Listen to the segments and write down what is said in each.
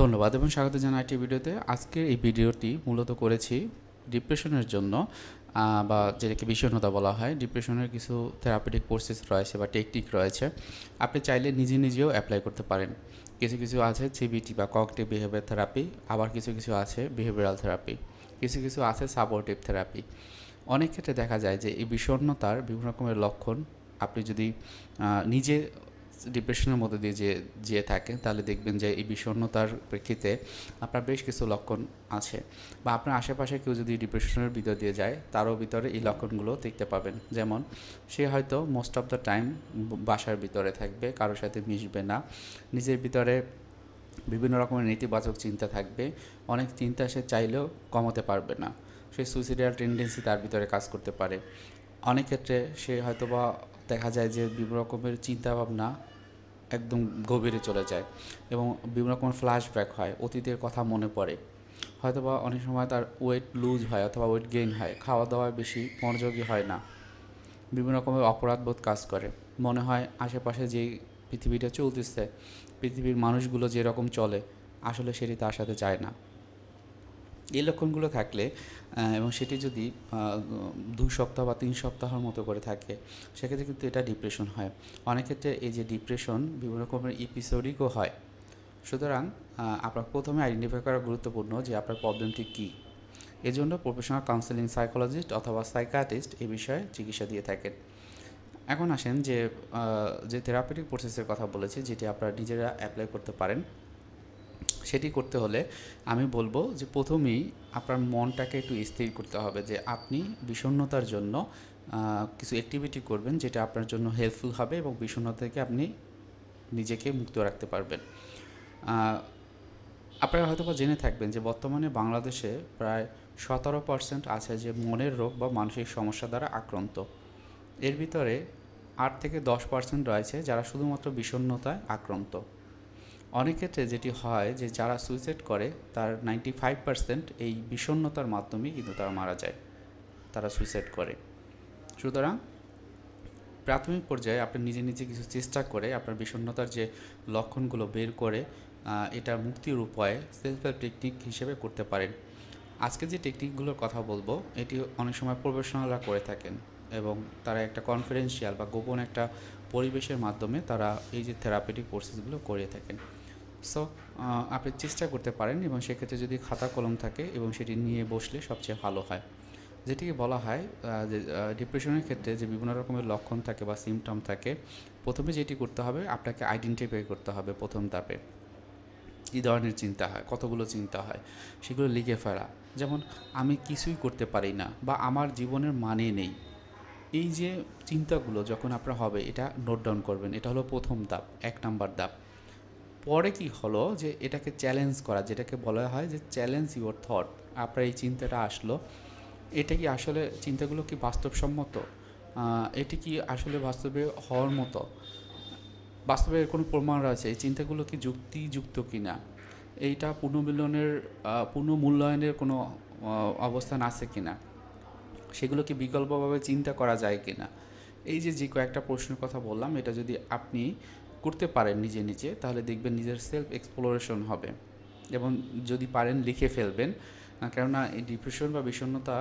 ধন্যবাদ এবং স্বাগত জানাই একটি ভিডিওতে। আজকের এই ভিডিওটি মূলত করেছি ডিপ্রেশনের জন্য বা যেটাকে বিষণ্ণতা বলা হয়। ডিপ্রেশনের কিছু থেরাপিটিক প্রসেস রয়েছে বা টেকনিক রয়েছে। আপনি চাইলে নিজে নিজেও অ্যাপ্লাই করতে পারেন। কিছু কিছু আছে সিবিটি বা কগটিভ বিহেভিয়ার থেরাপি আবার কিছু কিছু আছে বিহেভিয়ারাল থেরাপি কিছু কিছু আছে সাপোর্টিভ থেরাপি অনেক ক্ষেত্রে দেখা যায় যে এই বিষণ্ণতার বিভিন্ন রকমের লক্ষণ আপনি যদি নিজে ডিপ্রেশনের মধ্যে দিয়ে যে, যেয়ে থাকেন তাহলে দেখবেন যে এই বিষণ্ণতার প্রেক্ষিতে আপনার বেশ কিছু লক্ষণ আছে। বা আপনার আশেপাশে কেউ যদি ডিপ্রেশনের ভিতর দিয়ে যায়, তারও ভিতরে এই লক্ষণগুলো দেখতে পাবেন। যেমন, সে হয়তো মোস্ট অফ দ্য টাইম বাসার ভিতরে থাকবে, কারোর সাথে মিশবে না, নিজের ভিতরে বিভিন্ন রকমের নেতিবাচক চিন্তা থাকবে, অনেক চিন্তা সে চাইলেও কমাতে পারবে না। সে সুইসাইডাল টেন্ডেন্সি তার ভিতরে কাজ করতে পারে। অনেক ক্ষেত্রে সে হয়তোবা দেখা যায় যে বিভিন্ন রকমের চিন্তা ভাবনা একদম গভীরে চলে যায় এবং বিভিন্ন রকমের ফ্ল্যাশব্যাক হয়, অতীতের কথা মনে পড়ে। হয়তোবা অনেক সময় তার ওয়েট লুজ হয় অথবা ওয়েট গেইন হয় খাওয়া দাওয়ায় বেশি মনোযোগী হয় না। বিভিন্ন রকমের অপরাধবোধ কাজ করে। মনে হয় আশেপাশে যেই পৃথিবীটা চলতেছে, পৃথিবীর মানুষগুলো যেরকম চলে, আসলে সেটি তার সাথে যায় না। এই লক্ষণগুলো থাকলে এবং সেটি যদি দুই সপ্তাহ বা তিন সপ্তাহের মতো করে থাকে, সেক্ষেত্রে কিন্তু এটা ডিপ্রেশন হয়। অনেক ক্ষেত্রে এই যে ডিপ্রেশন বিভিন্ন রকমের ইপিসোডিকও হয়। সুতরাং আপনার প্রথমে আইডেন্টিফাই করা গুরুত্বপূর্ণ যে আপনার প্রবলেমটি কী। এজন্য প্রফেশনাল কাউন্সেলিং সাইকোলজিস্ট অথবা সাইকাটিস্ট এই বিষয়ে চিকিৎসা দিয়ে থাকেন। এখন আসেন যে যে থেরাপিটিক প্রসেসের কথা বলেছি, যেটি আপনারা নিজেরা অ্যাপ্লাই করতে পারেন। সেটি করতে হলে আমি বলব যে প্রথমেই আপনার মনটাকে একটু স্থির করতে হবে যে আপনি বিষণ্ণতার জন্য কিছু অ্যাক্টিভিটি করবেন যেটা আপনার জন্য হেল্পফুল হবে এবং বিষণ্ণতা থেকে আপনি নিজেকে মুক্ত রাখতে পারবেন। আপনারা হয়তো বা জেনে থাকবেন যে বর্তমানে বাংলাদেশে প্রায় সতেরো পার্সেন্ট আছে যে মনের রোগ বা মানসিক সমস্যা দ্বারা আক্রান্ত। এর ভিতরে আট থেকে দশ পার্সেন্ট রয়েছে যারা শুধুমাত্র বিষণ্ণতায় আক্রান্ত। অনেক ক্ষেত্রে যেটি হয় যে যারা সুইসাইড করে, তার নাইনটি ফাইভ পার্সেন্ট এই বিষণ্ণতার মাধ্যমেই কিন্তু তারা মারা যায়, তারা সুইসাইড করে। সুতরাং প্রাথমিক পর্যায়ে আপনি নিজে নিজে কিছু চেষ্টা করে আপনার বিষণ্ণতার যে লক্ষণগুলো বের করে এটা মুক্তির উপায় সেলফ হেল্প টেকনিক হিসেবে করতে পারেন। আজকে যে টেকনিকগুলোর কথা বলব, এটি অনেক সময় প্রফেশনালরা করে থাকেন এবং তারা একটা কনফিডেন্সিয়াল বা গোপন একটা পরিবেশের মাধ্যমে তারা এই যে থেরাপিটিক প্রসেসগুলো করে থাকেন। সো আপনি চেষ্টা করতে পারেন এবং সেক্ষেত্রে যদি খাতা কলম থাকে এবং সেটি নিয়ে বসলে সবচেয়ে ভালো হয়। যেটিকে বলা হয় যে ডিপ্রেশনের ক্ষেত্রে যে বিভিন্ন রকমের লক্ষণ থাকে বা সিমটম থাকে, প্রথমে যেটি করতে হবে, আপনাকে আইডেন্টিফাই করতে হবে প্রথম ধাপে। কী ধরনের চিন্তা হয়, কতগুলো চিন্তা হয়, সেগুলো লিখে ফেলা। যেমন, আমি কিছুই করতে পারি না বা আমার জীবনের মানে নেই। এই যে চিন্তাগুলো যখন আপনার হবে, এটা নোট ডাউন করবেন, এটা হলো প্রথম ধাপ, এক নাম্বার ধাপ। পরে কি হলো যে এটাকে চ্যালেঞ্জ করা, যেটাকে বলা হয় যে চ্যালেঞ্জ ইউর থট আপনার এই চিন্তাটা আসলো। এটা কি আসলে চিন্তাগুলো কি বাস্তবসম্মত? এটি কি আসলে বাস্তবে হওয়ার মতো? বাস্তবে এর কোনো প্রমাণ আছে এই চিন্তাগুলো কি যুক্তিযুক্ত কি না এইটা পুনর্মিলনের পুনর্মূল্যায়নের কোনো অবস্থান আছে কি না সেগুলো কি বিকল্পভাবে চিন্তা করা যায় কি না এই যে যে কয়েকটা প্রশ্নের কথা বললাম, এটা যদি আপনি করতে পারেন নিজে নিজে, তাহলে দেখবেন নিজের সেলফ এক্সপ্লোরেশন হবে। এবং যদি পারেন লিখে ফেলবেন কেননা এই ডিপ্রেশন বা বিষণ্ণতা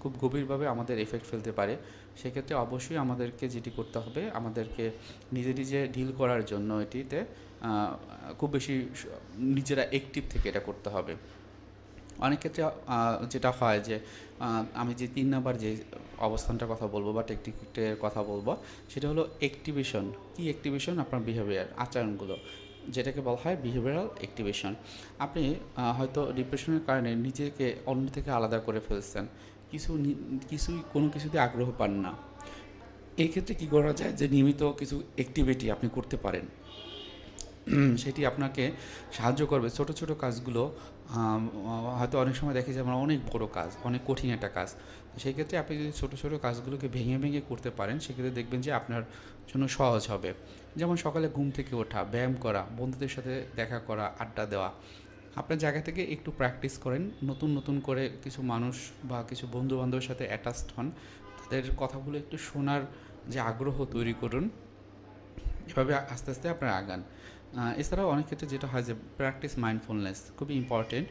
খুব গভীরভাবে আমাদের এফেক্ট ফেলতে পারে। সেক্ষেত্রে অবশ্যই আমাদেরকে যেটি করতে হবে, আমাদেরকে নিজে নিজে ডিল করার জন্য এটিতে খুব বেশি নিজেরা অ্যাক্টিভ থেকে এটা করতে হবে। অনেক ক্ষেত্রে যেটা হয় যে আমি যে তিন নাম্বার যে অবস্থানটার কথা বলব বা টেকনিকের কথা বলব, সেটা হলো অ্যাক্টিভেশন কি অ্যাক্টিভেশন আপনার বিহেভিয়ার আচরণগুলো, যেটাকে বলা হয় বিহেভিয়ারাল অ্যাক্টিভেশন আপনি হয়তো ডিপ্রেশনের কারণে নিজেকে অন্য থেকে আলাদা করে ফেলছেন। কিছু কিছুই, কোনো কিছুতে আগ্রহ পান না। এই ক্ষেত্রে কী করা যায় যে, নিয়মিত কিছু অ্যাক্টিভিটি আপনি করতে পারেন? সেটি আপনাকে সাহায্য করবে। ছোট ছোট কাজগুলো হয়তো অনেক সময় দেখি যে আমরা অনেক বড় কাজ, অনেক কঠিন একটা কাজ। সেই ক্ষেত্রে আপনি যদি ছোটো ছোটো কাজগুলোকে ভেঙে ভেঙে করতে পারেন, সেক্ষেত্রে দেখবেন যে আপনার জন্য সহজ হবে। যেমন সকালে ঘুম থেকে ওঠা, ব্যায়াম করা, বন্ধুদের সাথে দেখা করা, আড্ডা দেওয়া। আপনার জায়গা থেকে একটু প্র্যাকটিস করেন। নতুন নতুন করে কিছু মানুষ বা কিছু বন্ধু বান্ধবের সাথে অ্যাটাচড হন। তাদের কথাগুলো একটু শোনার যে আগ্রহ তৈরি করুন। এভাবে আস্তে আস্তে আপনারা আগান। এছাড়াও অনেক ক্ষেত্রে যেটা হয় যে প্র্যাকটিস মাইন্ডফুলনেস খুবই ইম্পর্টেন্ট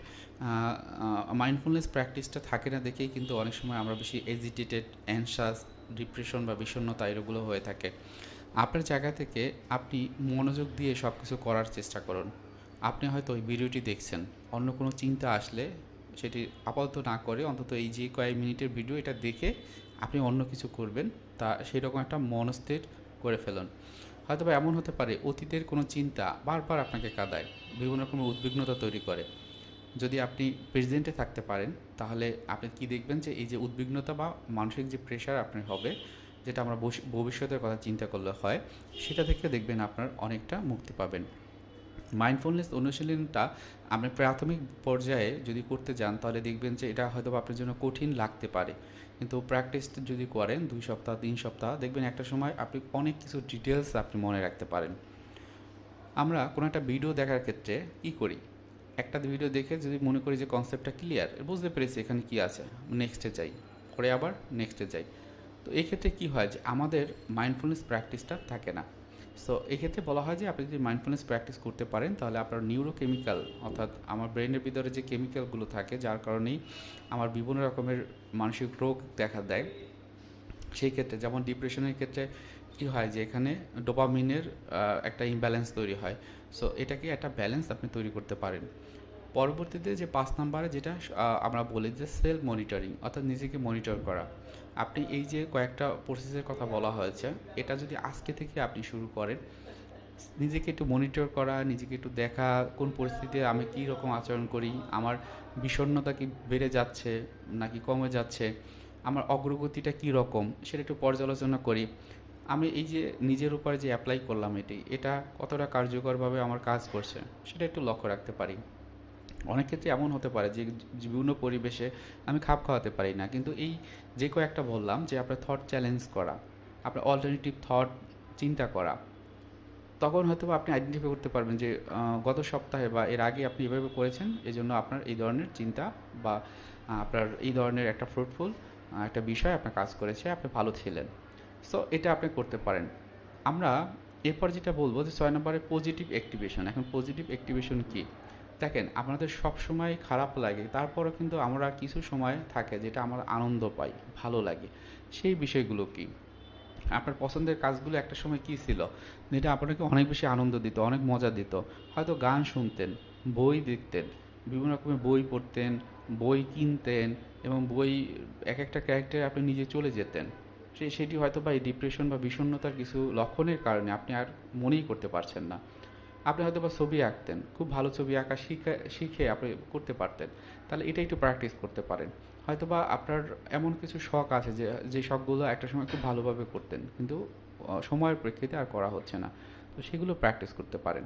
মাইন্ডফুলনেস প্র্যাকটিসটা থাকে না দেখেই কিন্তু অনেক সময় আমরা বেশি এজিটেটেড অ্যানশাস ডিপ্রেশন বা বিষণ্ণতা এগুলো হয়ে থাকে। আপনার জায়গা থেকে আপনি মনোযোগ দিয়ে সব কিছু করার চেষ্টা করুন। আপনি হয়তো ওই ভিডিওটি দেখছেন, অন্য কোনো চিন্তা আসলে সেটি আপাতত না করে অন্তত এই যে কয়েক মিনিটের ভিডিও এটা দেখে আপনি অন্য কিছু করবেন, তা সেই রকম একটা মনস্থির করে ফেলুন। হয়তো বা এমন হতে পারে অতীতের কোনো চিন্তা বারবার আপনাকে কাঁদায়, বিভিন্ন রকমের উদ্বিগ্নতা তৈরি করে। যদি আপনি প্রেজেন্টে থাকতে পারেন, তাহলে আপনি কি দেখবেন যে এই যে উদ্বিগ্নতা বা মানসিক যে প্রেশার আপনার হবে, যেটা আমরা ভবিষ্যতের কথা চিন্তা করলে হয়, সেটা থেকে দেখবেন আপনার অনেকটা মুক্তি পাবেন। মাইন্ডফুলনেস অনুশীলনটা আপনি প্রাথমিক পর্যায়ে যদি করতে যান, তাহলে দেখবেন যে এটা হয়তো আপনার জন্য কঠিন লাগতে পারে। কিন্তু প্র্যাকটিস যদি করেন, দুই সপ্তাহ, তিন সপ্তাহ, দেখবেন একটা সময় আপনি অনেক কিছু ডিটেলস আপনি মনে রাখতে পারেন। আমরা কোনো একটা ভিডিও দেখার ক্ষেত্রে কি করি? একটা ভিডিও দেখে যদি মনে করি যে কনসেপ্টটা ক্লিয়ার বুঝতে পেরেছি এখানে কি আছে নেক্সটে যাই। করে আবার নেক্সটে যাই। তো এই ক্ষেত্রে কি হয় যে আমাদের মাইন্ডফুলনেস প্র্যাকটিসটা থাকে না। সো এক্ষেত্রে বলা হয় যে আপনি যদি মাইন্ডফুলনেস প্র্যাকটিস করতে পারেন, তাহলে আপনার নিউরোকেমিক্যাল অর্থাৎ আমার ব্রেনের ভিতরে যে কেমিক্যালগুলো থাকে, যার কারণেই আমার বিভিন্ন রকমের মানসিক রোগ দেখা দেয়। সেই ক্ষেত্রে, যেমন ডিপ্রেশনের ক্ষেত্রে কি হয় যে এখানে ডোপামিনের একটা ইমব্যালেন্স তৈরি হয়। সো এটাকে একটা ব্যালেন্স আপনি তৈরি করতে পারেন। পরবর্তীতে যে পাঁচ নাম্বারে যেটা আমরা বলি যে সেলফ মনিটরিং অর্থাৎ নিজেকে মনিটর করা। আপনি এই যে কয়েকটা প্রসেসের কথা বলা হয়েছে, এটা যদি আজকে থেকে আপনি শুরু করেন, নিজেকে একটু মনিটর করা, নিজেকে একটু দেখা, কোন পরিস্থিতিতে আমি কী রকম আচরণ করি, আমার বিষণ্ণতা কি বেড়ে যাচ্ছে নাকি কমে যাচ্ছে, আমার অগ্রগতিটা কী রকম, সেটা একটু পর্যালোচনা করি। আমি এই যে নিজের উপরে যে অ্যাপ্লাই করলাম এটি, এটা কতটা কার্যকরভাবে আমার কাজ করছে, সেটা একটু লক্ষ্য রাখতে পারি। অনেক ক্ষেত্রে এমন হতে পারে যে বিভিন্ন পরিবেশে আমি খাপ খাওয়াতে পারি না। কিন্তু এই যে কয়েকটা বললাম যে আপনার থট চ্যালেঞ্জ করা, আপনার অল্টারনেটিভ থট চিন্তা করা, তখন হয়তো আপনি আইডেন্টিফাই করতে পারবেন যে গত সপ্তাহে বা এর আগে আপনি এভাবে করেছেন এই জন্য আপনার এই ধরনের চিন্তা বা আপনার এই ধরনের একটা ফ্রুটফুল একটা বিষয় আপনার কাজ করেছে, আপনি ভালো ছিলেন। সো এটা আপনি করতে পারেন। আমরা এরপর যেটা বলব যে ছয় নম্বরে পজিটিভ অ্যাক্টিভেশন এখন পজিটিভ অ্যাক্টিভেশন কি? দেখেন, আপনাদের সব সময় খারাপ লাগে, তারপরও কিন্তু আমরা কিছু সময় থাকে যেটা আমরা আনন্দ পাই, ভালো লাগে। সেই বিষয়গুলো কি? আপনার পছন্দের কাজগুলো একটা সময় কী ছিল? যেটা আপনাকে অনেক বেশি আনন্দ দিত, অনেক মজা দিত। হয়তো গান শুনতেন, বই দেখতেন, বিভিন্ন রকমের বই পড়তেন, বই কিনতেন এবং বই, এক একটা ক্যারেক্টারে আপনি নিজে চলে যেতেন। সে, সেটি হয়তো বা এই ডিপ্রেশন বা বিষণ্ণতার কিছু লক্ষণের কারণে আপনি আর মনেই করতে পারছেন না। আপনি হয়তো বা ছবি আঁকতেন, খুব ভালো ছবি আঁকা শিখে শিখে আপনি করতে পারতেন। তাহলে এটা একটু প্র্যাকটিস করতে পারেন। হয়তো বা আপনার এমন কিছু শখ আছে যে যে শখগুলো একটা সময় খুব ভালোভাবে করতেন, কিন্তু সময়ের প্রেক্ষিতে আর করা হচ্ছে না। তো সেগুলো প্র্যাকটিস করতে পারেন।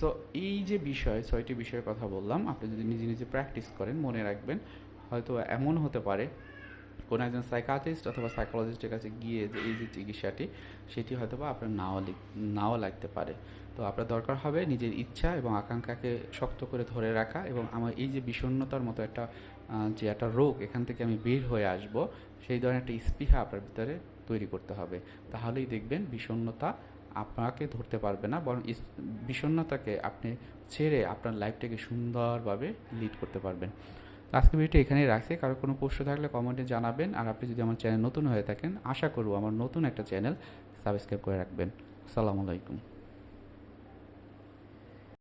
সো এই যে বিষয়, ছয়টি বিষয়ের কথা বললাম, আপনি যদি নিজে নিজে প্র্যাকটিস করেন, মনে রাখবেন, হয়তো এমন হতে পারে কোনো একজন সাইকাটিস্ট অথবা সাইকোলজিস্টের কাছে গিয়ে যে এই যে চিকিৎসাটি, সেটি হয়তো বা আপনার নাও নাও লাগতে পারে। তো আপনার দরকার হবে নিজের ইচ্ছা এবং আকাঙ্ক্ষাকে শক্ত করে ধরে রাখা এবং আমার এই যে বিষণ্ণতার মতো একটা যে একটা রোগ এখান থেকে আমি বের হয়ে আসব, সেই ধরনের একটা স্পৃহা আপনার ভিতরে তৈরি করতে হবে। তাহলেই দেখবেন বিষণ্ণতা আপনাকে ধরতে পারবে না, বরং বিষণ্ণতাকে আপনি ছেড়ে আপনার লাইফটাকে সুন্দরভাবে লিড করতে পারবেন। আজকে ভিডিওটি এখানেই রাখছি। কারও কোনো প্রশ্ন থাকলে কমেন্টে জানাবেন। আর আপনি যদি আমার চ্যানেল নতুন হয়ে থাকেন, আশা করব আমার নতুন একটা চ্যানেল সাবস্ক্রাইব করে রাখবেন। আসসালামু আলাইকুম।